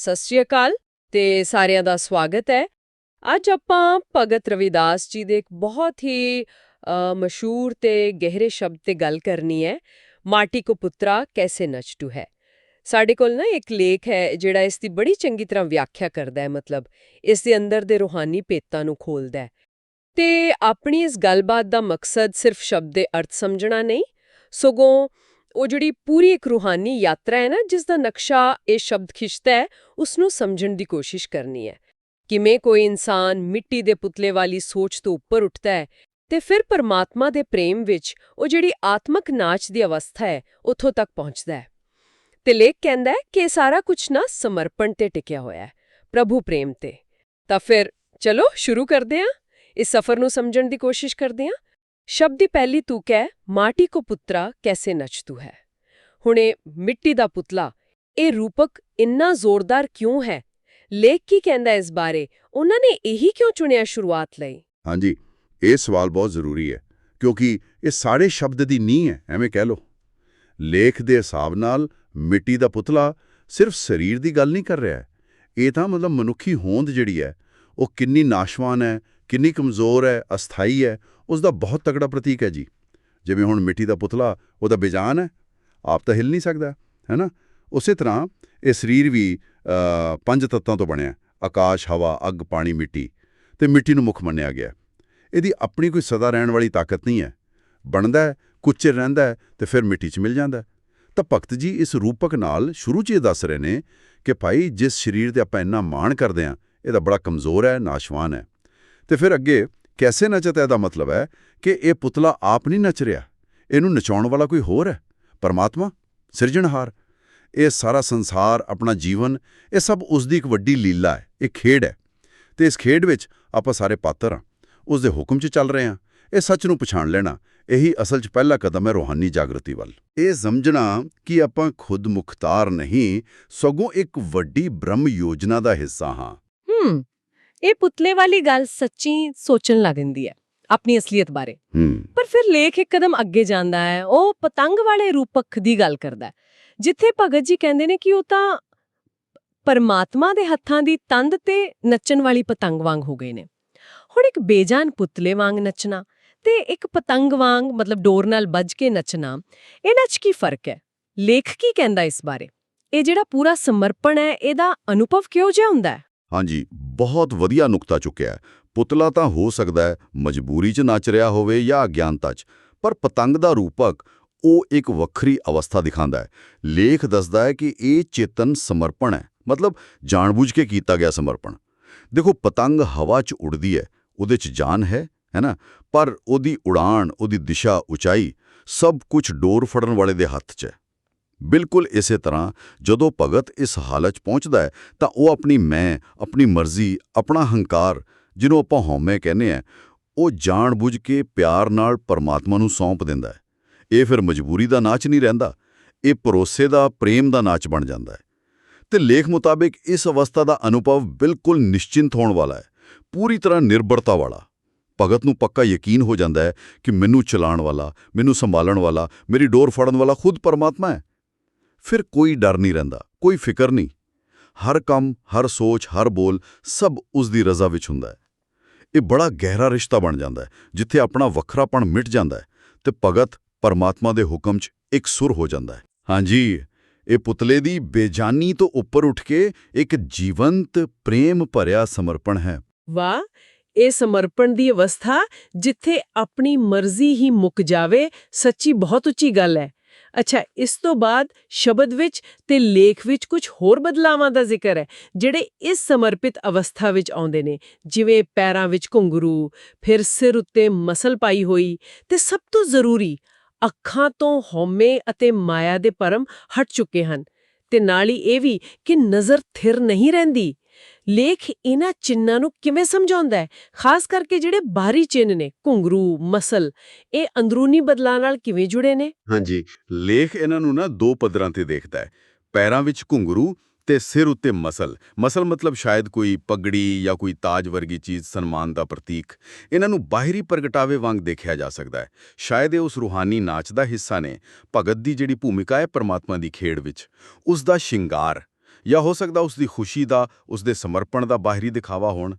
ਸਤਿ ਸ਼੍ਰੀ ਅਕਾਲ ਤੇ ਸਾਰਿਆਂ ਦਾ ਸਵਾਗਤ ਹੈ। ਅੱਜ ਆਪਾਂ ਭਗਤ ਰਵਿਦਾਸ ਜੀ ਦੇ ਇੱਕ ਬਹੁਤ ਹੀ ਮਸ਼ਹੂਰ ਤੇ ਗਹਿਰੇ ਸ਼ਬਦ ਤੇ ਗੱਲ ਕਰਨੀ ਹੈ, ਮਾਟੀ ਕੋ ਪੁੱਤਰਾ ਕੈਸੇ ਨਚਟੂ ਹੈ। ਸਾਡੇ ਕੋਲ ਨਾ ਇੱਕ ਲੇਖ ਹੈ ਜਿਹੜਾ ਇਸ ਦੀ ਬੜੀ ਚੰਗੀ ਤਰ੍ਹਾਂ ਵਿਆਖਿਆ ਕਰਦਾ ਹੈ, ਮਤਲਬ ਇਸ ਦੇ ਅੰਦਰ ਦੇ ਰੂਹਾਨੀ ਭੇਤਾਂ ਨੂੰ ਖੋਲਦਾ ਹੈ। ਤੇ ਆਪਣੀ ਇਸ ਗੱਲਬਾਤ ਦਾ ਮਕਸਦ ਸਿਰਫ ਸ਼ਬਦ ਦੇ ਅਰਥ ਸਮਝਣਾ ਨਹੀਂ, ਸਗੋਂ ਉਹ ਜਿਹੜੀ ਪੂਰੀ ਇੱਕ ਰੂਹਾਨੀ ਯਾਤਰਾ ਹੈ ਨਾ, ਜਿਸ ਦਾ ਨਕਸ਼ਾ ਇਹ ਸ਼ਬਦ ਖਿੱਚਦਾ ਹੈ ਉਸ ਨੂੰ ਸਮਝਣ ਦੀ ਕੋਸ਼ਿਸ਼ ਕਰਨੀ ਹੈ। ਕਿਵੇਂ ਕੋਈ ਇਨਸਾਨ ਮਿੱਟੀ ਦੇ ਪੁਤਲੇ ਵਾਲੀ ਸੋਚ ਤੋਂ ਉੱਪਰ ਉੱਠਦਾ ਹੈ ਤੇ ਫਿਰ ਪਰਮਾਤਮਾ ਦੇ ਪ੍ਰੇਮ ਵਿੱਚ ਉਹ ਜਿਹੜੀ ਆਤਮਕ ਨਾਚ ਦੀ ਅਵਸਥਾ ਹੈ, ਉੱਥੋਂ ਤੱਕ ਪਹੁੰਚਦਾ ਹੈ। ਤੇ ਲੇਖ ਕਹਿੰਦਾ ਹੈ ਕਿ ਇਹ ਸਾਰਾ ਕੁਝ ਨਾ ਸਮਰਪਣ ਤੇ ਟਿਕਿਆ ਹੋਇਆ ਹੈ, ਪ੍ਰਭੂ ਪ੍ਰੇਮ ਤੇ। ਤਾਂ ਫਿਰ ਚਲੋ, ਸ਼ੁਰੂ ਕਰਦੇ ਹਾਂ। ਇਸ ਸਫ਼ਰ ਨੂੰ ਸਮਝਣ ਦੀ ਕੋਸ਼ਿਸ਼ ਕਰਦੇ ਹਾਂ। ਸ਼ਬਦ ਦੀ ਪਹਿਲੀ ਤੁਕ ਹੈ ਮਾਟੀ ਕੋ ਪੁੱਤਰਾ ਕੈਸੇ ਨਚਤੂ ਹੈ? ਹੁਣੇ ਮਿੱਟੀ ਦਾ ਪੁਤਲਾ, ਇਹ ਰੂਪਕ ਇੰਨਾ ਜ਼ੋਰਦਾਰ ਕਿਉਂ ਹੈ? ਲੇਖ ਕੀ ਕਹਿੰਦਾ ਇਸ ਬਾਰੇ? ਉਹਨਾਂ ਨੇ ਇਹੀ ਕਿਉਂ ਚੁਣਿਆ ਸ਼ੁਰੂਆਤ ਲਈ? ਹਾਂਜੀ, ਇਹ ਸਵਾਲ ਬਹੁਤ ਜ਼ਰੂਰੀ ਹੈ, ਕਿਉਂਕਿ ਇਹ ਸਾਰੇ ਸ਼ਬਦ ਦੀ ਨੀਂਹ ਹੈ, ਐਵੇਂ ਕਹਿ ਲਓ। ਲੇਖ ਦੇ ਹਿਸਾਬ ਨਾਲ ਮਿੱਟੀ ਦਾ ਪੁਤਲਾ ਸਿਰਫ ਸਰੀਰ ਦੀ ਗੱਲ ਨਹੀਂ ਕਰ ਰਿਹਾ ਇਹ ਤਾਂ ਮਤਲਬ ਮਨੁੱਖੀ ਹੋਂਦ ਜਿਹੜੀ ਹੈ, ਉਹ ਕਿੰਨੀ ਨਾਸ਼ਵਾਨ ਹੈ ਕਿੰਨੀ ਕਮਜ਼ੋਰ ਹੈ, ਅਸਥਾਈ ਹੈ, ਉਸ ਦਾ ਬਹੁਤ ਤਕੜਾ ਪ੍ਰਤੀਕ ਹੈ ਜੀ। ਜਿਵੇਂ ਹੁਣ ਮਿੱਟੀ ਦਾ ਪੁਤਲਾ ਉਹਦਾ ਬੇਜਾਨ ਹੈ, ਆਪ ਤਾਂ ਹਿਲ ਨਹੀਂ ਸਕਦਾ ਹੈ ਨਾ ਉਸੇ ਤਰ੍ਹਾਂ ਇਹ ਸਰੀਰ ਵੀ ਪੰਜ ਤੱਤਾਂ ਤੋਂ ਬਣਿਆ, ਆਕਾਸ਼, ਹਵਾ, ਅੱਗ, ਪਾਣੀ, ਮਿੱਟੀ, ਤੇ ਮਿੱਟੀ ਨੂੰ ਮੁੱਖ ਮੰਨਿਆ ਗਿਆ। ਇਹਦੀ ਆਪਣੀ ਕੋਈ ਸਦਾ ਰਹਿਣ ਵਾਲੀ ਤਾਕਤ ਨਹੀਂ ਹੈ। ਬਣਦਾ ਹੈ ਰਹਿੰਦਾ ਹੈ, ਤੇ ਫਿਰ ਮਿੱਟੀ 'ਚ ਮਿਲ ਜਾਂਦਾ ਤਾਂ ਭਗਤ ਜੀ ਇਸ ਰੂਪਕ ਨਾਲ ਸ਼ੁਰੂ 'ਚ ਇਹ ਦੱਸ ਰਹੇ ਨੇ ਕਿ ਭਾਈ, ਜਿਸ ਸਰੀਰ ਤੇ ਆਪਾਂ ਇੰਨਾ ਮਾਣ ਕਰਦੇ ਹਾਂ, ਇਹਦਾ ਬੜਾ ਕਮਜ਼ੋਰ ਹੈ, ਨਾਸ਼ਵਾਨ ਹੈ। ਤੇ ਫਿਰ ਅੱਗੇ, ਕੈਸੇ ਨਚਤ ਹੈ ਦਾ ਮਤਲਬ ਹੈ ਕਿ ਇਹ ਪੁਤਲਾ ਆਪ ਨਹੀਂ ਨੱਚ ਰਿਹਾ। ਇਹਨੂੰ ਨਚਾਉਣ ਵਾਲਾ ਕੋਈ ਹੋਰ ਹੈ? ਪਰਮਾਤਮਾ? ਸਿਰਜਣਹਾਰ। ਇਹ ਸਾਰਾ ਸੰਸਾਰ, ਆਪਣਾ ਜੀਵਨ, ਇਹ ਸਭ ਉਸ ਦੀ ਇੱਕ ਵੱਡੀ ਲੀਲਾ ਹੈ। ਇੱਕ ਖੇਡ ਹੈ। ਤੇ ਇਸ ਖੇਡ ਵਿੱਚ ਆਪਾਂ ਸਾਰੇ ਪਾਤਰ ਹਾਂ। ਉਸ ਦੇ ਹੁਕਮ 'ਚ ਚੱਲ ਰਹੇ ਹਾਂ। ਇਹ ਸੱਚ ਨੂੰ ਪਛਾਣ ਲੈਣਾ, ਇਹੀ ਅਸਲ 'ਚ ਪਹਿਲਾ ਕਦਮ ਹੈ ਰੋਹਾਨੀ ਜਾਗਰਤੀ ਵੱਲ। ਇਹ ਸਮਝਣਾ ਕਿ ਆਪਾਂ ਖੁਦ ਮੁਖਤਾਰ ਨਹੀਂ, ਸਗੋਂ ਇੱਕ ਵੱਡੀ ਬ੍ਰਹਮ ਯੋਜਨਾ ਦਾ ਹਿੱਸਾ ਹਾਂ। ਹੂੰ। ਇਹ ਪੁਤਲੇ ਵਾਲੀ ਗੱਲ ਸੱਚੀ ਸੋਚਣ ਲੱਗ ਜਾਂਦੀ ਹੈ ਆਪਣੀ ਅਸਲੀਅਤ ਬਾਰੇ। ਪਰ ਫਿਰ ਲੇਖ ਇੱਕ ਕਦਮ ਅੱਗੇ ਜਾਂਦਾ ਹੈ ਉਹ ਪਤੰਗ ਵਾਲੇ ਰੂਪਕ ਦੀ ਗੱਲ ਕਰਦਾ ਹੈ ਜਿੱਥੇ ਭਗਤ ਜੀ ਕਹਿੰਦੇ ਨੇ ਕਿ ਉਹ ਤਾਂ ਪਰਮਾਤਮਾ ਦੇ ਹੱਥਾਂ ਦੀ ਤੰਦ ਤੇ ਨੱਚਣ ਵਾਲੀ ਪਤੰਗ ਵਾਂਗ ਹੋ ਗਏ ਨੇ। ਹੁਣ ਇੱਕ ਬੇਜਾਨ ਪੁਤਲੇ ਵਾਂਗ ਨੱਚਣਾ ਤੇ ਇੱਕ ਪਤੰਗ ਵਾਂਗ ਮਤਲਬ ਡੋਰ ਨਾਲ ਵੱਜ ਕੇ ਨੱਚਣਾ ਇਹਨਾਂ 'ਚ ਕੀ ਫ਼ਰਕ ਹੈ? ਲੇਖ ਕੀ ਕਹਿੰਦਾ ਇਸ ਬਾਰੇ? ਇਹ ਜਿਹੜਾ ਪੂਰਾ ਸਮਰਪਣ ਹੈ ਇਹਦਾ ਅਨੁਭਵ ਕਿਉਂ ਜਿਹਾ ਹੁੰਦਾ ਹੈ? ਹਾਂਜੀ ਬਹੁਤ ਵਧੀਆ ਨੁਕਤਾ ਚੁੱਕਿਆ ਪੁਤਲਾ ਤਾਂ ਹੋ ਸਕਦਾ ਹੈ ਮਜਬੂਰੀ 'ਚ ਨੱਚ ਰਿਹਾ ਹੋਵੇ ਜਾਂ ਅਗਿਆਨਤਾ 'ਚ, ਪਰ ਪਤੰਗ ਦਾ ਰੂਪਕ ਉਹ ਇੱਕ ਵੱਖਰੀ ਅਵਸਥਾ ਦਿਖਾਉਂਦਾ ਹੈ। ਲੇਖ ਦੱਸਦਾ ਹੈ ਕਿ ਇਹ ਚੇਤਨ ਸਮਰਪਣ ਹੈ, ਮਤਲਬ ਜਾਣਬੁੱਝ ਕੇ ਕੀਤਾ ਗਿਆ ਸਮਰਪਣ। ਦੇਖੋ, ਪਤੰਗ ਹਵਾ 'ਚ ਉੱਡਦੀ ਹੈ, ਉਹਦੇ 'ਚ ਜਾਨ ਹੈ ਹੈ ਨਾ? ਪਰ ਉਹਦੀ ਉਡਾਨ ਉਹਦੀ ਦਿਸ਼ਾ, ਉਚਾਈ ਸਭ ਕੁਝ ਡੋਰ ਫੜਨ ਵਾਲੇ ਦੇ ਹੱਥ 'ਚ ਹੈ। ਬਿਲਕੁਲ ਇਸੇ ਤਰ੍ਹਾਂ ਜਦੋਂ ਭਗਤ ਇਸ ਹਾਲਤ 'ਚ ਪਹੁੰਚਦਾ ਹੈ, ਤਾਂ ਉਹ ਆਪਣੀ ਮੈਂ, ਆਪਣੀ ਮਰਜ਼ੀ, ਆਪਣਾ ਹੰਕਾਰ, ਜਿਹਨੂੰ ਆਪਾਂ ਹਉਮੈ ਕਹਿੰਦੇ ਆ ਉਹ ਜਾਣਬੁੱਝ ਕੇ ਪਿਆਰ ਨਾਲ ਪਰਮਾਤਮਾ ਨੂੰ ਸੌਂਪ ਦਿੰਦਾ ਹੈ। ਇਹ ਫਿਰ ਮਜਬੂਰੀ ਦਾ ਨਾਚ ਨਹੀਂ ਰਹਿੰਦਾ, ਇਹ ਭਰੋਸੇ ਦਾ, ਪ੍ਰੇਮ ਦਾ ਨਾਚ ਬਣ ਜਾਂਦਾ ਹੈ। ਤੇ ਲੇਖ ਮੁਤਾਬਿਕ ਇਸ ਅਵਸਥਾ ਦਾ ਅਨੁਭਵ ਬਿਲਕੁਲ ਨਿਸ਼ਚਿੰਤ ਹੋਣ ਵਾਲਾ ਹੈ, ਪੂਰੀ ਤਰ੍ਹਾਂ ਨਿਰਭਰਤਾ ਵਾਲਾ। ਭਗਤ ਨੂੰ ਪੱਕਾ ਯਕੀਨ ਹੋ ਜਾਂਦਾ ਹੈ ਕਿ ਮੈਨੂੰ ਚਲਾਉਣ ਵਾਲਾ, ਮੈਨੂੰ ਸੰਭਾਲਣ ਵਾਲਾ, ਮੇਰੀ ਡੋਰ ਫੜਨ ਵਾਲਾ ਖੁਦ ਪਰਮਾਤਮਾ ਹੈ। ਫਿਰ ਕੋਈ ਡਰ ਨਹੀਂ ਰਹਿੰਦਾ, ਕੋਈ ਫਿਕਰ ਨਹੀਂ। ਹਰ ਕੰਮ, ਹਰ ਸੋਚ, ਹਰ ਬੋਲ ਸਭ ਉਸ ਦੀ ਰਜ਼ਾ ਵਿੱਚ ਹੁੰਦਾ ਹੈ। ਇਹ ਬੜਾ ਗਹਿਰਾ ਰਿਸ਼ਤਾ ਬਣ ਜਾਂਦਾ ਹੈ, ਜਿੱਥੇ ਆਪਣਾ ਵੱਖਰਾਪਣ ਮਿਟ ਜਾਂਦਾ ਹੈ ਤੇ ਭਗਤ ਪਰਮਾਤਮਾ ਦੇ ਹੁਕਮ 'ਚ ਇੱਕ ਸੁਰ ਹੋ ਜਾਂਦਾ ਹੈ। ਹਾਂਜੀ, ਇਹ ਪੁਤਲੇ ਦੀ ਬੇਜਾਨੀ ਤੋਂ ਉੱਪਰ ਉੱਠ ਕੇ ਇੱਕ ਜੀਵੰਤ, ਪ੍ਰੇਮ ਭਰਿਆ ਸਮਰਪਣ ਹੈ। ਵਾਹ! ਇਹ ਸਮਰਪਣ ਦੀ ਅਵਸਥਾ ਜਿੱਥੇ ਆਪਣੀ ਮਰਜ਼ੀ ਹੀ ਮੁੱਕ ਜਾਵੇ, ਸੱਚੀ ਬਹੁਤ ਉੱਚੀ ਗੱਲ ਹੈ। ਅੱਛਾ, ਇਸ ਤੋਂ ਬਾਅਦ ਸ਼ਬਦ ਵਿੱਚ ਤੇ ਲੇਖ ਵਿੱਚ ਕੁਝ ਹੋਰ ਬਦਲਾਵਾਂ ਦਾ ਜ਼ਿਕਰ ਹੈ, ਜਿਹੜੇ ਇਸ ਸਮਰਪਿਤ ਅਵਸਥਾ ਵਿੱਚ ਆਉਂਦੇ ਨੇ, ਜਿਵੇਂ ਪੈਰਾਂ ਵਿੱਚ ਘੁੰਗਰੂ, ਫਿਰ ਸਿਰ ਉੱਤੇ ਮਸਲ ਪਾਈ ਹੋਈ ਤੇ ਸਭ ਤੋਂ ਜ਼ਰੂਰੀ ਅੱਖਾਂ ਤੋਂ ਹਉਮੈ ਅਤੇ ਮਾਇਆ ਦੇ ਪਰਮ ਹਟ ਚੁੱਕੇ ਹਨ ਤੇ ਨਾਲ ਹੀ ਇਹ ਵੀ ਕਿ ਨਜ਼ਰ ਥਿਰ ਨਹੀਂ ਰਹਿੰਦੀ। ਲੇਖ ਇਹਨਾਂ ਚਿੰਨਾਂ ਨੂੰ ਕਿਵੇਂ ਸਮਝਾਉਂਦਾ ਹੈ? ਖਾਸ ਕਰਕੇ ਜਿਹੜੇ ਬਾਹਰੀ ਚਿੰਨ ਨੇ, ਘੁੰਗਰੂ, ਮਸਲ, ਇਹ ਅੰਦਰੂਨੀ ਬਦਲਾਅ ਨਾਲ ਕਿਵੇਂ ਜੁੜੇ ਨੇ? ਹਾਂਜੀ, ਲੇਖ ਇਹਨਾਂ ਨੂੰ ਨਾ ਦੋ ਪੱਧਰਾਂ ਤੇ ਦੇਖਦਾ ਹੈ। ਪੈਰਾਂ ਵਿੱਚ ਘੁੰਗਰੂ ਤੇ ਸਿਰ ਉੱਤੇ ਮਸਲ। ਮਸਲ ਮਤਲਬ ਸ਼ਾਇਦ ਕੋਈ ਪਗੜੀ ਜਾਂ ਕੋਈ ਤਾਜ ਵਰਗੀ ਚੀਜ਼ ਸਨਮਾਨ ਦਾ ਪ੍ਰਤੀਕ। ਇਹਨਾਂ ਨੂੰ ਬਾਹਰੀ ਪ੍ਰਗਟਾਵੇ ਵਾਂਗ ਦੇਖਿਆ ਜਾ ਸਕਦਾ ਹੈ। ਸ਼ਾਇਦ ਇਹ ਉਸ ਰੂਹਾਨੀ ਨਾਚ ਦਾ ਹਿੱਸਾ ਨੇ। ਭਗਤ ਦੀ ਜਿਹੜੀ ਭੂਮਿਕਾ ਹੈ ਪਰਮਾਤਮਾ ਦੀ ਖੇਡ ਵਿੱਚ। ਉਸ ਦਾ ਸ਼ਿੰਗਾਰ। ਜਾਂ ਹੋ ਸਕਦਾ ਉਸ ਦੀ ਖੁਸ਼ੀ ਦਾ ਉਸ ਦੇ ਸਮਰਪਣ ਦਾ ਬਾਹਰੀ ਦਿਖਾਵਾ ਹੋਣ।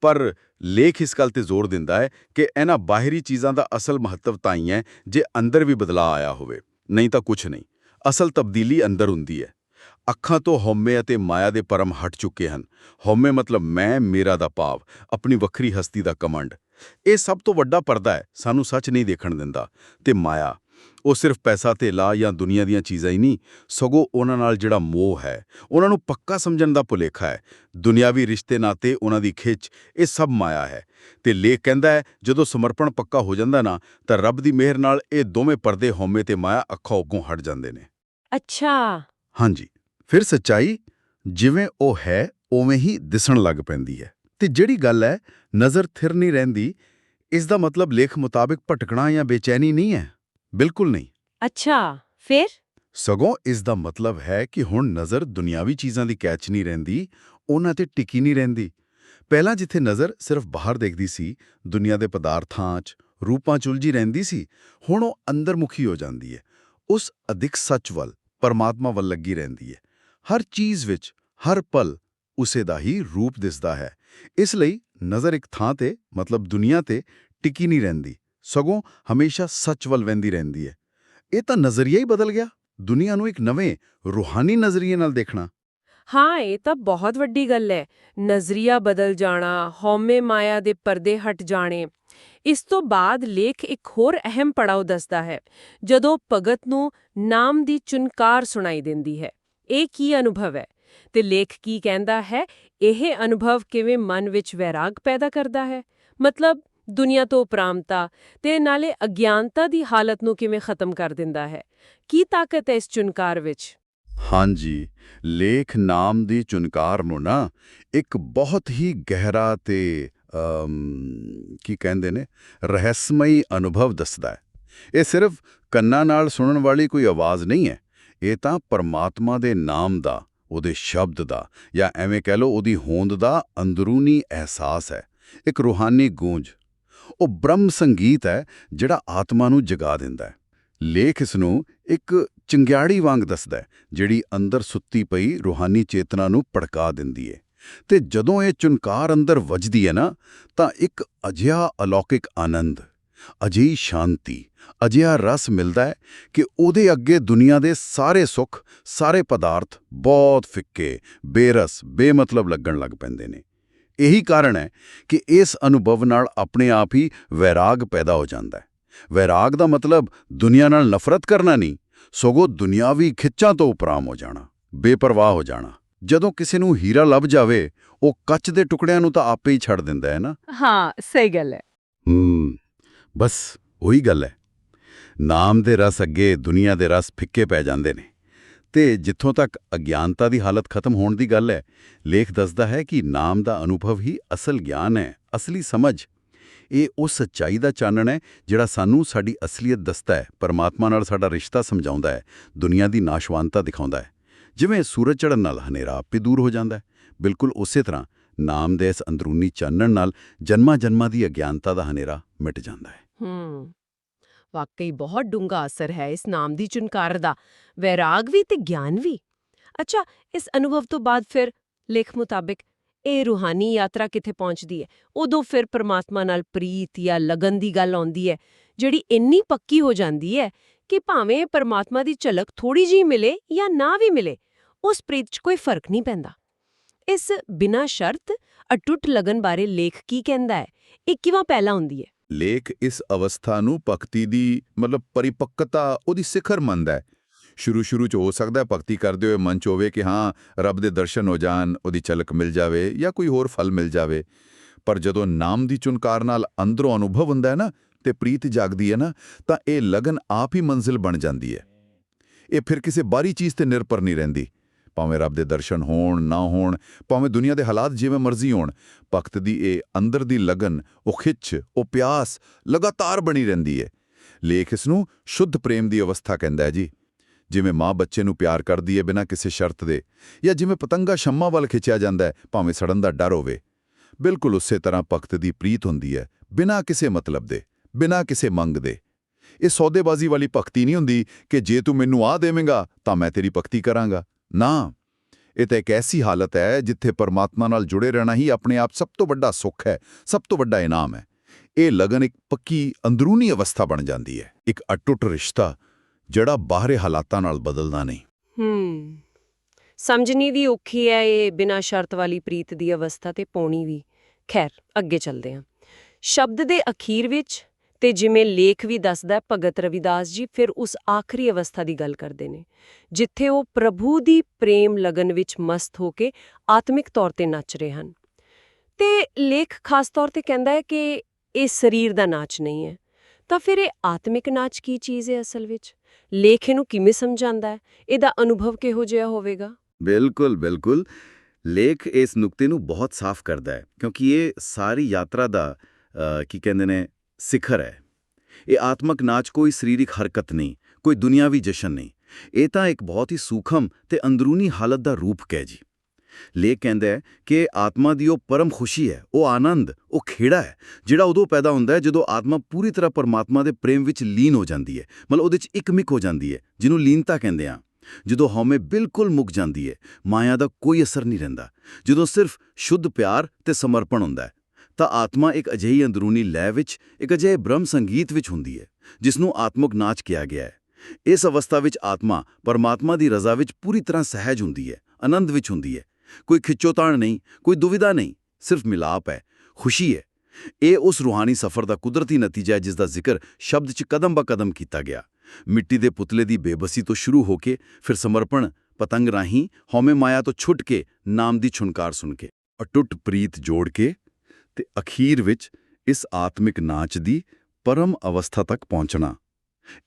ਪਰ ਲੇਖ ਇਸ ਗੱਲ ਤੇ ਜ਼ੋਰ ਦਿੰਦਾ ਹੈ ਕਿ ਇਹਨਾਂ ਬਾਹਰੀ ਚੀਜ਼ਾਂ ਦਾ ਅਸਲ ਮਹੱਤਵ ਤਾਂ ਹੀ ਹੈ ਜੇ ਅੰਦਰ ਵੀ ਬਦਲਾਅ ਆਇਆ ਹੋਵੇ। ਨਹੀਂ ਤਾਂ ਕੁਝ ਨਹੀਂ। ਅਸਲ ਤਬਦੀਲੀ ਅੰਦਰ ਹੁੰਦੀ ਹੈ। ਅੱਖਾਂ ਤੋਂ ਹਉਮੈ ਅਤੇ ਮਾਇਆ ਦੇ ਪਰਮ ਹਟ ਚੁੱਕੇ ਹਨ। ਹਉਮੈ ਮਤਲਬ ਮੈਂ, ਮੇਰਾ ਦਾ ਭਾਵ, ਆਪਣੀ ਵੱਖਰੀ ਹਸਤੀ ਦਾ ਕਮੰਡ। ਇਹ ਸਭ ਤੋਂ ਵੱਡਾ ਪਰਦਾ ਹੈ, ਸਾਨੂੰ ਸੱਚ ਨਹੀਂ ਦੇਖਣ ਦਿੰਦਾ। ਤੇ ਮਾਇਆ ਉਹ ਸਿਰਫ ਪੈਸਾ ਤੇ ਲਾ ਜਾਂ ਦੁਨੀਆ ਦੀਆਂ ਚੀਜ਼ਾਂ ਹੀ ਨਹੀਂ ਸਗੋਂ ਉਹਨਾਂ ਨਾਲ ਜਿਹੜਾ ਮੋਹ ਹੈ ਉਹਨਾਂ ਨੂੰ ਪੱਕਾ ਸਮਝਣ ਦਾ ਭੁਲੇਖਾ ਹੈ। ਦੁਨਿਆਵੀ ਰਿਸ਼ਤੇ ਨਾਤੇ ਉਹਨਾਂ ਦੀ ਖਿੱਚ ਇਹ ਸਭ ਮਾਇਆ ਹੈ। ਤੇ ਲੇਖ ਕਹਿੰਦਾ ਹੈ ਜਦੋਂ ਸਮਰਪਣ ਪੱਕਾ ਹੋ ਜਾਂਦਾ ਨਾ ਤਾਂ ਰੱਬ ਦੀ ਮਿਹਰ ਨਾਲ ਇਹ ਦੋਵੇਂ ਪਰਦੇ ਹਉਮੈ ਤੇ ਮਾਇਆ ਅੱਖਾਂ ਉੱਗੋਂ ਹਟ ਜਾਂਦੇ ਨੇ। ਅੱਛਾ। ਹਾਂਜੀ। ਫਿਰ ਸੱਚਾਈ ਜਿਵੇਂ ਉਹ ਹੈ ਉਵੇਂ ਹੀ ਦਿਸਣ ਲੱਗ ਪੈਂਦੀ ਹੈ। ਤੇ ਜਿਹੜੀ ਗੱਲ ਹੈ ਨਜ਼ਰ ਥਿਰ ਨਹੀਂ ਰਹਿੰਦੀ ਇਸ ਦਾ ਮਤਲਬ ਲੇਖ ਮੁਤਾਬਿਕ ਭਟਕਣਾ ਜਾਂ ਬੇਚੈਨੀ ਨਹੀਂ ਹੈ। ਬਿਲਕੁਲ ਨਹੀਂ। ਅੱਛਾ ਫਿਰ? ਸਗੋਂ ਇਸ ਦਾ ਮਤਲਬ ਹੈ ਕਿ ਹੁਣ ਨਜ਼ਰ ਦੁਨਿਆਵੀ ਚੀਜ਼ਾਂ ਦੀ ਕੈਚ ਨਹੀਂ ਰਹਿੰਦੀ ਉਹਨਾਂ ਤੇ ਟਿਕੀ ਨਹੀਂ ਰਹਿੰਦੀ। ਪਹਿਲਾਂ ਜਿੱਥੇ ਨਜ਼ਰ ਸਿਰਫ ਬਾਹਰ ਦੇਖਦੀ ਸੀ ਦੁਨੀਆ ਦੇ ਪਦਾਰਥਾਂ 'ਚ ਰੂਪਾਂ 'ਚ ਉਲਝੀ ਰਹਿੰਦੀ ਸੀ ਹੁਣ ਉਹ ਅੰਦਰਮੁਖੀ ਹੋ ਜਾਂਦੀ ਹੈ। ਉਸ ਅਧਿਕ ਸੱਚ ਵੱਲ ਪਰਮਾਤਮਾ ਵੱਲ ਲੱਗੀ ਰਹਿੰਦੀ ਹੈ। ਹਰ ਚੀਜ਼ ਵਿੱਚ ਹਰ ਪਲ ਉਸੇ ਦਾ ਹੀ ਰੂਪ ਦਿਸਦਾ ਹੈ। ਇਸ ਲਈ ਨਜ਼ਰ ਇੱਕ ਥਾਂ ਤੇ ਮਤਲਬ ਦੁਨੀਆ ਤੇ ਟਿਕੀ ਨਹੀਂ ਰਹਿੰਦੀ। ਸਗੋਂ ਹਮੇਸ਼ਾ ਸੱਚ ਵੱਲ ਵਹਿੰਦੀ ਰਹਿੰਦੀ ਹੈ। ਇਹ ਤਾਂ ਨਜ਼ਰੀਆ ਹੀ ਬਦਲ ਗਿਆ। ਦੁਨੀਆ ਨੂੰ ਇੱਕ ਨਵੇਂ, ਰੂਹਾਨੀ ਨਜ਼ਰੀਏ ਨਾਲ ਦੇਖਣਾ। ਹਾਂ, ਇਹ ਤਾਂ ਬਹੁਤ ਵੱਡੀ ਗੱਲ ਹੈ। ਨਜ਼ਰੀਆ ਬਦਲ ਜਾਣਾ, ਹਉਮੈ ਮਾਇਆ ਦੇ ਪਰਦੇ ਹਟ ਜਾਣੇ। ਇਸ ਤੋਂ ਬਾਅਦ ਲੇਖ ਇੱਕ ਹੋਰ ਅਹਿਮ ਪੜਾਅ ਦੱਸਦਾ ਹੈ, ਜਦੋਂ ਭਗਤ ਨੂੰ ਨਾਮ ਦੀ ਚੁਨਕਾਰ ਸੁਣਾਈ ਦਿੰਦੀ ਹੈ। ਇਹ ਕੀ ਅਨੁਭਵ ਹੈ? ਤੇ ਲੇਖ ਕੀ ਕਹਿੰਦਾ ਹੈ? ਇਹ ਅਨੁਭਵ ਕਿਵੇਂ ਮਨ ਵਿੱਚ ਵੈਰਾਗ ਪੈਦਾ ਕਰਦਾ ਹੈ? ਮਤਲਬ ਦੁਨੀਆ ਤੋਂ ਉਪਰਾਮਤਾ ਤੇ ਨਾਲੇ ਅਗਿਆਨਤਾ ਦੀ ਹਾਲਤ ਨੂੰ ਕਿਵੇਂ ਖਤਮ ਕਰ ਦਿੰਦਾ ਹੈ? ਕੀ ਤਾਕਤ ਹੈ ਇਸ ਚੁਨਕਾਰ ਵਿੱਚ? ਹਾਂਜੀ, ਲੇਖ ਨਾਮ ਦੀ ਚੁਨਕਾਰ ਨੂੰ ਨਾ ਇੱਕ ਬਹੁਤ ਹੀ ਗਹਿਰਾ ਤੇ ਕੀ ਕਹਿੰਦੇ ਨੇ, ਰਹੱਸਮਈ ਅਨੁਭਵ ਦੱਸਦਾ ਹੈ। ਇਹ ਸਿਰਫ ਕੰਨਾਂ ਨਾਲ ਸੁਣਨ ਵਾਲੀ ਕੋਈ ਆਵਾਜ਼ ਨਹੀਂ ਹੈ। ਇਹ ਤਾਂ ਪਰਮਾਤਮਾ ਦੇ ਨਾਮ ਦਾ, ਉਹਦੇ ਸ਼ਬਦ ਦਾ ਜਾਂ ਐਵੇਂ ਕਹਿ ਲਓ ਉਹਦੀ ਹੋਂਦ ਦਾ ਅੰਦਰੂਨੀ ਅਹਿਸਾਸ ਹੈ। ਇੱਕ ਰੂਹਾਨੀ ਗੂੰਜ। ਉਹ ਬ੍ਰਹਮ ਸੰਗੀਤ ਹੈ, ਜਿਹੜਾ ਆਤਮਾ ਨੂੰ ਜਗਾ ਦਿੰਦਾ ਹੈ। ਲੇਖ ਇਸ ਨੂੰ ਇੱਕ ਚੰਗਿਆੜੀ ਵਾਂਗ ਦੱਸਦਾ ਹੈ, ਜਿਹੜੀ ਅੰਦਰ ਸੁੱਤੀ ਪਈ ਰੂਹਾਨੀ ਚੇਤਨਾ ਨੂੰ ਭੜਕਾ ਦਿੰਦੀ ਹੈ। ਤੇ ਜਦੋਂ ਇਹ ਚੁਨਕਾਰ ਅੰਦਰ ਵੱਜਦੀ ਹੈ ਨਾ, ਤਾਂ ਇੱਕ ਅਜਿਹਾ ਅਲੌਕਿਕ ਆਨੰਦ, ਅਜਿਹੀ ਸ਼ਾਂਤੀ, ਅਜਿਹਾ ਰਸ ਮਿਲਦਾ ਹੈ ਕਿ ਉਹਦੇ ਅੱਗੇ ਦੁਨੀਆ ਦੇ ਸਾਰੇ ਸੁੱਖ, ਸਾਰੇ ਪਦਾਰਥ ਬਹੁਤ ਫਿੱਕੇ, ਬੇਰਸ, ਬੇਮਤਲਬ ਲੱਗਣ ਲੱਗ ਪੈਂਦੇ ਨੇ। ਇਹੀ ਕਾਰਨ ਹੈ ਕਿ ਇਸ ਅਨੁਭਵ ਨਾਲ ਆਪਣੇ ਆਪ ਹੀ ਵੈਰਾਗ ਪੈਦਾ ਹੋ ਜਾਂਦਾ ਹੈ। ਵੈਰਾਗ ਦਾ ਮਤਲਬ ਦੁਨੀਆ ਨਾਲ ਨਫ਼ਰਤ ਕਰਨਾ ਨਹੀਂ ਸਗੋਂ ਦੁਨਿਆਵੀ ਖਿੱਚਾਂ ਤੋਂ ਉਪਰਾਮ ਹੋ ਜਾਣਾ ਬੇਪਰਵਾਹ ਹੋ ਜਾਣਾ। ਜਦੋਂ ਕਿਸੇ ਨੂੰ ਹੀਰਾ ਲੱਭ ਜਾਵੇ ਉਹ ਕੱਚ ਦੇ ਟੁਕੜਿਆਂ ਨੂੰ ਤਾਂ ਆਪੇ ਹੀ ਛੱਡ ਦਿੰਦਾ ਹੈ ਨਾ? ਹਾਂ ਸਹੀ ਗੱਲ ਹੈ। ਹੂੰ ਬਸ ਉਹੀ ਗੱਲ ਹੈ। ਨਾਮ ਦੇ ਰਸ ਅੱਗੇ ਦੁਨੀਆ ਦੇ ਰਸ ਫਿੱਕੇ ਪੈ ਜਾਂਦੇ ਨੇ। ਤੇ ਜਿੱਥੋਂ ਤੱਕ ਅਗਿਆਨਤਾ ਦੀ ਹਾਲਤ ਖਤਮ ਹੋਣ ਦੀ ਗੱਲ ਹੈ, ਲੇਖ ਦੱਸਦਾ ਹੈ ਕਿ ਨਾਮ ਦਾ ਅਨੁਭਵ ਹੀ ਅਸਲ ਗਿਆਨ ਹੈ, ਅਸਲੀ ਸਮਝ। ਇਹ ਉਹ ਸੱਚਾਈ ਦਾ ਚਾਨਣ ਹੈ ਜਿਹੜਾ ਸਾਨੂੰ ਸਾਡੀ ਅਸਲੀਅਤ ਦੱਸਦਾ ਹੈ, ਪਰਮਾਤਮਾ ਨਾਲ ਸਾਡਾ ਰਿਸ਼ਤਾ ਸਮਝਾਉਂਦਾ ਹੈ, ਦੁਨੀਆ ਦੀ ਨਾਸ਼ਵਾਨਤਾ ਦਿਖਾਉਂਦਾ ਹੈ। ਜਿਵੇਂ ਸੂਰਜ ਚੜ੍ਹਨ ਨਾਲ ਹਨੇਰਾ ਆਪੇ ਦੂਰ ਹੋ ਜਾਂਦਾ ਹੈ, ਬਿਲਕੁਲ ਉਸੇ ਤਰ੍ਹਾਂ ਨਾਮ ਦੇ ਇਸ ਅੰਦਰੂਨੀ ਚਾਨਣ ਨਾਲ ਜਨਮਾਂ ਜਨਮਾਂ ਦੀ ਅਗਿਆਨਤਾ ਦਾ ਹਨੇਰਾ ਮਿਟ ਜਾਂਦਾ ਹੈ। ਹੂੰ। ਵਾਕਈ ਬਹੁਤ ਡੂੰਘਾ ਅਸਰ ਹੈ ਇਸ ਨਾਮ ਦੀ ਚੁਨਕਾਰ ਦਾ। ਵੈਰਾਗ ਵੀ ਤੇ ਗਿਆਨ ਵੀ। ਅੱਛਾ, ਇਸ ਅਨੁਭਵ ਤੋਂ ਬਾਅਦ ਫਿਰ ਲੇਖ ਮੁਤਾਬਿਕ ਇਹ ਰੂਹਾਨੀ ਯਾਤਰਾ ਕਿੱਥੇ ਪਹੁੰਚਦੀ ਹੈ? ਉਦੋਂ ਫਿਰ ਪਰਮਾਤਮਾ ਨਾਲ ਪ੍ਰੀਤ ਜਾਂ ਲਗਨ ਦੀ ਗੱਲ ਆਉਂਦੀ ਹੈ, ਜਿਹੜੀ ਇੰਨੀ ਪੱਕੀ ਹੋ ਜਾਂਦੀ ਹੈ ਕਿ ਭਾਵੇਂ ਪਰਮਾਤਮਾ ਦੀ ਝਲਕ ਥੋੜੀ ਜਿਹੀ ਮਿਲੇ ਜਾਂ ਨਾ ਵੀ ਮਿਲੇ, ਉਸ ਪ੍ਰੀਤ 'ਚ ਕੋਈ ਫ਼ਰਕ ਨਹੀਂ ਪੈਂਦਾ। ਇਸ ਬਿਨਾਂ ਸ਼ਰਤ ਅਟੁੱਟ ਲਗਨ ਬਾਰੇ ਲੇਖ ਕੀ ਕਹਿੰਦਾ ਹੈ? ਇਹ ਕਿਵੇਂ ਪਹਿਲਾਂ ਹੁੰਦੀ ਹੈ? ਲੇਖ ਇਸ ਅਵਸਥਾ ਨੂੰ ਭਗਤੀ ਦੀ, ਮਤਲਬ ਪਰਿਪੱਕਤਾ ਉਹਦੀ ਸਿਖਰ ਮੰਨਦਾ ਹੈ। ਸ਼ੁਰੂ ਸ਼ੁਰੂ ਚ ਹੋ ਸਕਦਾ ਭਗਤੀ ਕਰਦੇ ਹੋਏ ਮਨ ਚ ਹੋਵੇ ਕਿ ਹਾਂ, ਰੱਬ ਦੇ ਦਰਸ਼ਨ ਹੋ ਜਾਣ, ਉਹਦੀ ਝਲਕ ਮਿਲ ਜਾਵੇ ਜਾਂ ਕੋਈ ਹੋਰ ਫਲ ਮਿਲ ਜਾਵੇ। ਪਰ ਜਦੋਂ ਨਾਮ ਦੀ ਚੁਨਕਾਰ ਨਾਲ ਅੰਦਰੋਂ ਅਨੁਭਵ ਹੁੰਦਾ ਹੈ ਨਾ ਤੇ ਪ੍ਰੀਤ ਜਾਗਦੀ ਹੈ ਨਾ, ਤਾਂ ਇਹ ਲਗਨ ਆਪ ਹੀ ਮੰਜ਼ਿਲ ਬਣ ਜਾਂਦੀ ਹੈ। ਇਹ ਫਿਰ ਕਿਸੇ ਬਾਹਰੀ ਚੀਜ਼ ਤੇ ਨਿਰਭਰ ਨਹੀਂ ਰਹਿੰਦੀ। ਭਾਵੇਂ ਰੱਬ ਦੇ ਦਰਸ਼ਨ ਹੋਣ, ਨਾ ਹੋਣ, ਭਾਵੇਂ ਦੁਨੀਆ ਦੇ ਹਾਲਾਤ ਜਿਵੇਂ ਮਰਜ਼ੀ ਹੋਣ, ਭਗਤ ਦੀ ਇਹ ਅੰਦਰ ਦੀ ਲਗਨ, ਉਹ ਖਿੱਚ, ਉਹ ਪਿਆਸ ਲਗਾਤਾਰ ਬਣੀ ਰਹਿੰਦੀ ਹੈ ਲੇਖ ਇਸ ਨੂੰ ਸ਼ੁੱਧ ਪ੍ਰੇਮ ਦੀ ਅਵਸਥਾ ਕਹਿੰਦਾ ਹੈ ਜੀ। ਜਿਵੇਂ ਮਾਂ ਬੱਚੇ ਨੂੰ ਪਿਆਰ ਕਰਦੀ ਹੈ ਬਿਨਾਂ ਕਿਸੇ ਸ਼ਰਤ ਦੇ, ਜਾਂ ਜਿਵੇਂ ਪਤੰਗਾ ਸ਼ੰਮਾ ਵੱਲ ਖਿੱਚਿਆ ਜਾਂਦਾ ਹੈ, ਭਾਵੇਂ ਸੜਨ ਦਾ ਡਰ ਹੋਵੇ। ਬਿਲਕੁਲ ਉਸੇ ਤਰ੍ਹਾਂ ਭਗਤ ਦੀ ਪ੍ਰੀਤ ਹੁੰਦੀ ਹੈ, ਬਿਨਾਂ ਕਿਸੇ ਮਤਲਬ ਦੇ, ਬਿਨਾਂ ਕਿਸੇ ਮੰਗ ਦੇ। ਇਹ ਸੌਦੇਬਾਜ਼ੀ ਵਾਲੀ ਭਗਤੀ ਨਹੀਂ ਹੁੰਦੀ ਕਿ ਜੇ ਤੂੰ ਮੈਨੂੰ ਆ ਦੇਵੇਂਗਾ, ਤਾਂ ਮੈਂ ਤੇਰੀ ਭਗਤੀ ਕਰਾਂਗਾ। ਨਾ। ਇਹ ਤਾਂ ਇੱਕ ਐਸੀ ਹਾਲਤ ਹੈ ਜਿੱਥੇ ਪਰਮਾਤਮਾ ਨਾਲ ਜੁੜੇ ਰਹਿਣਾ ਹੀ ਆਪਣੇ ਆਪ ਸਭ ਤੋਂ ਵੱਡਾ ਸੁੱਖ ਹੈ, ਸਭ ਤੋਂ ਵੱਡਾ ਇਨਾਮ ਹੈ। ਇਹ ਲਗਨ ਇੱਕ ਪੱਕੀ ਅੰਦਰੂਨੀ ਅਵਸਥਾ ਬਣ ਜਾਂਦੀ ਹੈ, ਇੱਕ ਅਟੁੱਟ ਰਿਸ਼ਤਾ ਜਿਹੜਾ ਬਾਹਰੇ ਹਾਲਾਤਾਂ ਨਾਲ ਬਦਲਦਾ ਨਹੀਂ। ਹੂੰ। ਸਮਝਣੀ ਵੀ ਔਖੀ ਹੈ ਇਹ ਬਿਨਾਂ ਸ਼ਰਤ ਵਾਲੀ ਪ੍ਰੀਤ ਦੀ ਅਵਸਥਾ ਤੇ ਪੌਣੀ ਵੀ। ਖੈਰ, ਅੱਗੇ ਚੱਲਦੇ ਹਾਂ। ਸ਼ਬਦ ਦੇ ਅਖੀਰ ਵਿੱਚ ਤੇ ਜਿਵੇਂ ਲੇਖ ਵੀ ਦੱਸਦਾ ਭਗਤ ਰਵਿਦਾਸ ਜੀ, ਫਿਰ ਉਸ ਆਖਰੀ ਅਵਸਥਾ ਦੀ ਗੱਲ ਕਰਦੇ ਨੇ, ਜਿੱਥੇ ਉਹ ਪ੍ਰਭੂ ਦੀ ਪ੍ਰੇਮ ਲਗਨ ਵਿੱਚ ਮਸਤ ਹੋ ਕੇ ਆਤਮਿਕ ਤੌਰ ਤੇ ਨੱਚ ਰਹੇ ਹਨ। ਤੇ ਲੇਖ ਖਾਸ ਤੌਰ ਤੇ ਕਹਿੰਦਾ ਹੈ ਕਿ ਇਹ ਸਰੀਰ ਦਾ ਨਾਚ ਨਹੀਂ ਹੈ, ਤਾਂ ਫਿਰ ਇਹ ਆਤਮਿਕ ਨਾਚ ਕੀ ਚੀਜ਼ ਹੈ ਅਸਲ ਵਿੱਚ? ਲੇਖ ਇਹਨੂੰ ਕਿਵੇਂ ਸਮਝਾਉਂਦਾ ਹੈ? ਇਹਦਾ ਅਨੁਭਵ ਕਿਹੋ ਜਿਹਾ ਹੋਵੇਗਾ? ਬਿਲਕੁਲ ਬਿਲਕੁਲ। ਲੇਖ ਇਸ ਨੁਕਤੇ ਨੂੰ ਬਹੁਤ ਸਾਫ਼ ਕਰਦਾ ਹੈ, ਕਿਉਂਕਿ ਇਹ ਸਾਰੀ ਯਾਤਰਾ ਦਾ ਕੀ ਕਹਿੰਦੇ ਨੇ ਸਿਖਰ ਹੈ। ਇਹ ਆਤਮਕ ਨਾਚ ਕੋਈ ਸਰੀਰਕ ਹਰਕਤ ਨਹੀਂ, ਕੋਈ ਦੁਨਿਆਵੀ ਜਸ਼ਨ ਨਹੀਂ। ਇਹ ਤਾਂ ਇੱਕ ਬਹੁਤ ਹੀ ਸੂਖਮ ਤੇ ਅੰਦਰੂਨੀ ਹਾਲਤ ਦਾ ਰੂਪ ਹੈ ਜੀ। ਲੇਖ ਕਹਿੰਦਾ ਹੈ ਕਿ ਆਤਮਾ ਦੀ ਉਹ ਪਰਮ ਖੁਸ਼ੀ ਹੈ, ਉਹ ਆਨੰਦ, ਉਹ ਖੇੜਾ ਹੈ, ਜਿਹੜਾ ਉਦੋਂ ਪੈਦਾ ਹੁੰਦਾ ਹੈ ਜਦੋਂ ਆਤਮਾ ਪੂਰੀ ਤਰ੍ਹਾਂ ਪਰਮਾਤਮਾ ਦੇ ਪ੍ਰੇਮ ਵਿੱਚ ਲੀਨ ਹੋ ਜਾਂਦੀ ਹੈ, ਮਤਲਬ ਉਹਦੇ 'ਚ ਇੱਕਮਿਕ ਹੋ ਜਾਂਦੀ ਹੈ, ਜਿਹਨੂੰ ਲੀਨਤਾ ਕਹਿੰਦੇ ਆ ਜਦੋਂ ਹਉਮੈ ਬਿਲਕੁਲ ਮੁੱਕ ਜਾਂਦੀ ਹੈ, ਮਾਇਆ ਦਾ ਕੋਈ ਅਸਰ ਨਹੀਂ ਰਹਿੰਦਾ। ਜਦੋਂ ਸਿਰਫ ਸ਼ੁੱਧ ਪਿਆਰ ਤੇ ਸਮਰਪਣ ਹੁੰਦਾ ਹੈ ਤਾਂ ਆਤਮਾ ਇੱਕ ਅਜਿਹੀ ਅੰਦਰੂਨੀ ਲੈਅ ਵਿੱਚ, ਇੱਕ ਅਜਿਹੇ ਬ੍ਰਹਮ ਸੰਗੀਤ ਵਿੱਚ ਹੁੰਦੀ ਹੈ ਜਿਸ ਨੂੰ ਆਤਮਕ ਨਾਚ ਕਿਹਾ ਗਿਆ ਹੈ। ਇਸ ਅਵਸਥਾ ਵਿੱਚ ਆਤਮਾ ਪਰਮਾਤਮਾ ਦੀ ਰਜ਼ਾ ਵਿੱਚ ਪੂਰੀ ਤਰ੍ਹਾਂ ਸਹਿਜ ਹੁੰਦੀ ਹੈ, ਆਨੰਦ ਵਿੱਚ ਹੁੰਦੀ ਹੈ। ਕੋਈ ਖਿੱਚੋਤਾਣ ਨਹੀਂ, ਕੋਈ ਦੁਵਿਧਾ ਨਹੀਂ, ਸਿਰਫ ਮਿਲਾਪ ਹੈ, ਖੁਸ਼ੀ ਹੈ। ਇਹ ਉਸ ਰੂਹਾਨੀ ਸਫ਼ਰ ਦਾ ਕੁਦਰਤੀ ਨਤੀਜਾ ਹੈ, ਜਿਸ ਦਾ ਜ਼ਿਕਰ ਸ਼ਬਦ 'ਚ ਕਦਮ ਬਾ ਕਦਮ ਕੀਤਾ ਗਿਆ। ਮਿੱਟੀ ਦੇ ਪੁਤਲੇ ਦੀ ਬੇਬਸੀ ਤੋਂ ਸ਼ੁਰੂ ਹੋ ਕੇ ਫਿਰ ਸਮਰਪਣ, ਪਤੰਗ ਰਾਹੀਂ ਹਉਮੈ ਮਾਇਆ ਤੋਂ ਛੁੱਟ ਕੇ ਨਾਮ ਦੀ ਛੁਨਕਾਰ ਸੁਣ ਕੇ, ਅਟੁੱਟ ਪ੍ਰੀਤ ਜੋੜ ਕੇ ਤੇ ਅਖੀਰ ਵਿੱਚ ਇਸ ਆਤਮਿਕ ਨਾਚ ਦੀ ਪਰਮ ਅਵਸਥਾ ਤੱਕ ਪਹੁੰਚਣਾ।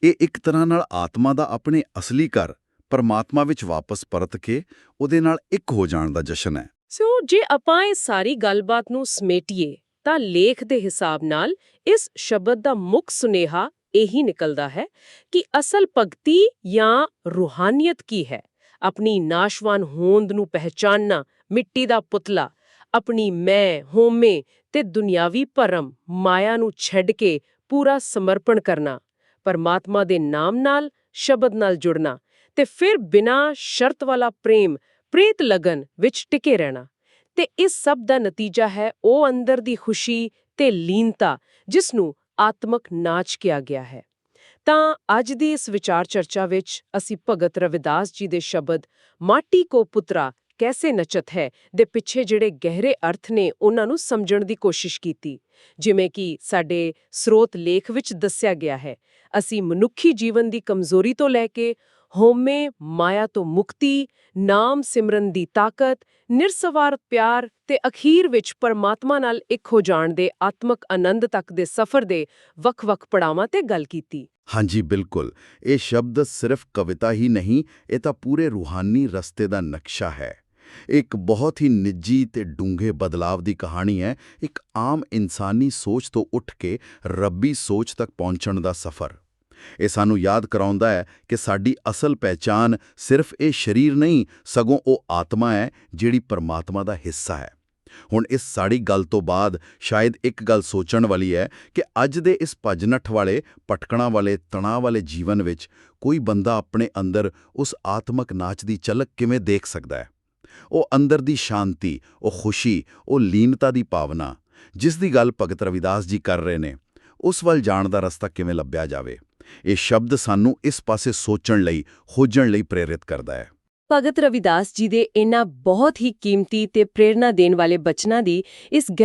ਇਹ ਇੱਕ ਤਰ੍ਹਾਂ ਨਾਲ ਆਤਮਾ ਦਾ ਆਪਣੇ ਅਸਲੀ ਘਰ, ਪਰਮਾਤਮਾ ਵਿੱਚ ਵਾਪਸ ਪਰਤ ਕੇ ਉਹਦੇ ਨਾਲ ਇੱਕ ਹੋ ਜਾਣ ਦਾ ਜਸ਼ਨ ਹੈ। ਸੋ ਜੇ ਆਪਾਂ ਇਹ ਸਾਰੀ ਗੱਲਬਾਤ ਨੂੰ ਸਮੇਟੀਏ, ਤਾਂ ਲੇਖ ਦੇ ਹਿਸਾਬ ਨਾਲ ਇਸ ਸ਼ਬਦ ਦਾ ਮੁੱਖ ਸੁਨੇਹਾ ਇਹੀ ਨਿਕਲਦਾ ਹੈ ਕਿ ਅਸਲ ਭਗਤੀ ਜਾਂ ਰੂਹਾਨੀਅਤ ਕੀ ਹੈ? ਆਪਣੀ ਨਾਸ਼ਵਾਨ ਹੋਂਦ ਨੂੰ ਪਹਿਚਾਨਣਾ, ਮਿੱਟੀ ਦਾ ਪੁਤਲਾ ਆਪਣੀ ਮੈਂ ਹੋਮੇ ਤੇ ਦੁਨਿਆਵੀ ਭਰਮ ਮਾਇਆ ਨੂੰ ਛੱਡ ਕੇ ਪੂਰਾ ਸਮਰਪਣ ਕਰਨਾ, ਪਰਮਾਤਮਾ ਦੇ ਨਾਮ ਨਾਲ ਸ਼ਬਦ ਨਾਲ ਜੁੜਨਾ ਤੇ ਫਿਰ ਬਿਨਾਂ ਸ਼ਰਤ ਵਾਲਾ ਪ੍ਰੇਮ, ਪ੍ਰੇਤ ਲਗਨ ਵਿੱਚ ਟਿਕੇ ਰਹਿਣਾ। ਤੇ ਇਸ ਸਭ ਦਾ ਨਤੀਜਾ ਹੈ ਉਹ ਅੰਦਰ ਦੀ ਖੁਸ਼ੀ ਤੇ ਲੀਨਤਾ, ਜਿਸ ਨੂੰ ਆਤਮਕ ਨਾਚ ਕਿਹਾ ਗਿਆ ਹੈ। ਤਾਂ ਅੱਜ ਦੀ ਇਸ ਵਿਚਾਰ ਚਰਚਾ ਵਿੱਚ ਅਸੀਂ ਭਗਤ ਰਵਿਦਾਸ ਜੀ ਦੇ ਸ਼ਬਦ, ਮਾਟੀ ਕੋ ਪੁੱਤਰਾ ਕੈਸੇ ਨਚਤ ਹੈ ਦੇ ਪਿੱਛੇ ਜਿਹੜੇ ਗਹਿਰੇ ਅਰਥ ਨੇ ਉਹਨਾਂ ਨੂੰ ਸਮਝਣ ਦੀ ਕੋਸ਼ਿਸ਼ ਕੀਤੀ। ਜਿਵੇਂ ਕਿ ਸਾਡੇ ਸਰੋਤ ਲੇਖ ਵਿੱਚ ਦੱਸਿਆ ਗਿਆ ਹੈ, ਅਸੀਂ ਮਨੁੱਖੀ ਜੀਵਨ ਦੀ ਕਮਜ਼ੋਰੀ ਤੋਂ ਲੈ ਕੇ ਹੋਮੇ ਮਾਇਆ ਤੋਂ ਮੁਕਤੀ, ਨਾਮ ਸਿਮਰਨ ਦੀ ਤਾਕਤ, ਨਿਰਸਵਾਰ ਪਿਆਰ ਤੇ ਅਖੀਰ ਵਿੱਚ ਪਰਮਾਤਮਾ ਨਾਲ ਇੱਕ ਹੋ ਜਾਣ ਦੇ ਆਤਮਕ ਆਨੰਦ ਤੱਕ ਦੇ ਸਫ਼ਰ ਦੇ ਵੱਖ-ਵੱਖ ਪੜਾਵਾਂ ਤੇ ਗੱਲ ਕੀਤੀ। ਹਾਂਜੀ, ਬਿਲਕੁਲ। ਇਹ ਸ਼ਬਦ ਸਿਰਫ ਕਵਿਤਾ ਹੀ ਨਹੀਂ, ਇਹ ਤਾਂ ਪੂਰੇ ਰੂਹਾਨੀ ਰਸਤੇ ਦਾ ਨਕਸ਼ਾ ਹੈ। ਇੱਕ ਬਹੁਤ ਹੀ ਨਿੱਜੀ ਤੇ ਡੂੰਘੇ ਬਦਲਾਵ ਦੀ ਕਹਾਣੀ ਹੈ। ਇੱਕ ਆਮ ਇਨਸਾਨੀ ਸੋਚ ਤੋਂ ਉੱਠ ਕੇ ਰੱਬੀ ਸੋਚ ਤੱਕ ਪਹੁੰਚਣ ਦਾ ਸਫ਼ਰ। ਇਹ ਸਾਨੂੰ ਯਾਦ ਕਰਾਉਂਦਾ ਹੈ ਕਿ ਸਾਡੀ ਅਸਲ ਪਹਿਚਾਨ ਸਿਰਫ ਇਹ ਸਰੀਰ ਨਹੀਂ, ਸਗੋਂ ਉਹ ਆਤਮਾ ਹੈ, ਜਿਹੜੀ ਪਰਮਾਤਮਾ ਦਾ ਹਿੱਸਾ ਹੈ। ਹੁਣ ਇਸ ਸਾੜੀ ਗੱਲ ਤੋਂ ਬਾਅਦ ਸ਼ਾਇਦ ਇੱਕ ਗੱਲ ਸੋਚਣ ਵਾਲੀ ਹੈ ਕਿ ਅੱਜ ਦੇ ਇਸ ਭਜਨਠ ਵਾਲੇ ਪਟਕਣਾ ਵਾਲੇ, ਤਣਾਅ ਵਾਲੇ ਜੀਵਨ ਵਿੱਚ ਕੋਈ ਬੰਦਾ ਆਪਣੇ ਅੰਦਰ ਉਸ ਆਤਮਕ ਨਾਚ ਦੀ ਝਲਕ ਕਿਵੇਂ ਦੇਖ ਸਕਦਾ ਹੈ। ਉਹ ਅੰਦਰ ਦੀ ਸ਼ਾਂਤੀ, ਉਹ ਖੁਸ਼ੀ, ਉਹ ਲੀਨਤਾ ਦੀ ਭਾਵਨਾ, ਜਿਸ ਦੀ ਗੱਲ ਭਗਤ ਰਵਿਦਾਸ ਜੀ ਕਰ ਰਹੇ ਨੇ, ਉਸ ਵੱਲ ਜਾਣ ਦਾ ਰਸਤਾ ਕਿਵੇਂ ਲੱਭਿਆ ਜਾਵੇ? ਇਹ ਸ਼ਬਦ ਸਾਨੂੰ ਇਸ ਪਾਸੇ ਸੋਚਣ ਲਈ, ਖੋਜਣ ਲਈ ਪ੍ਰੇਰਿਤ ਕਰਦਾ ਹੈ। ਭਗਤ ਰਵਿਦਾਸ ਜੀ ਦੇ ਇਹਨਾਂ ਬਹੁਤ ਹੀ ਕੀਮਤੀ ਤੇ ਪ੍ਰੇਰਣਾ ਦੇਣ ਵਾਲੇ ਬਚਨਾਂ ਦੀ ਇਸ ਗਹਿ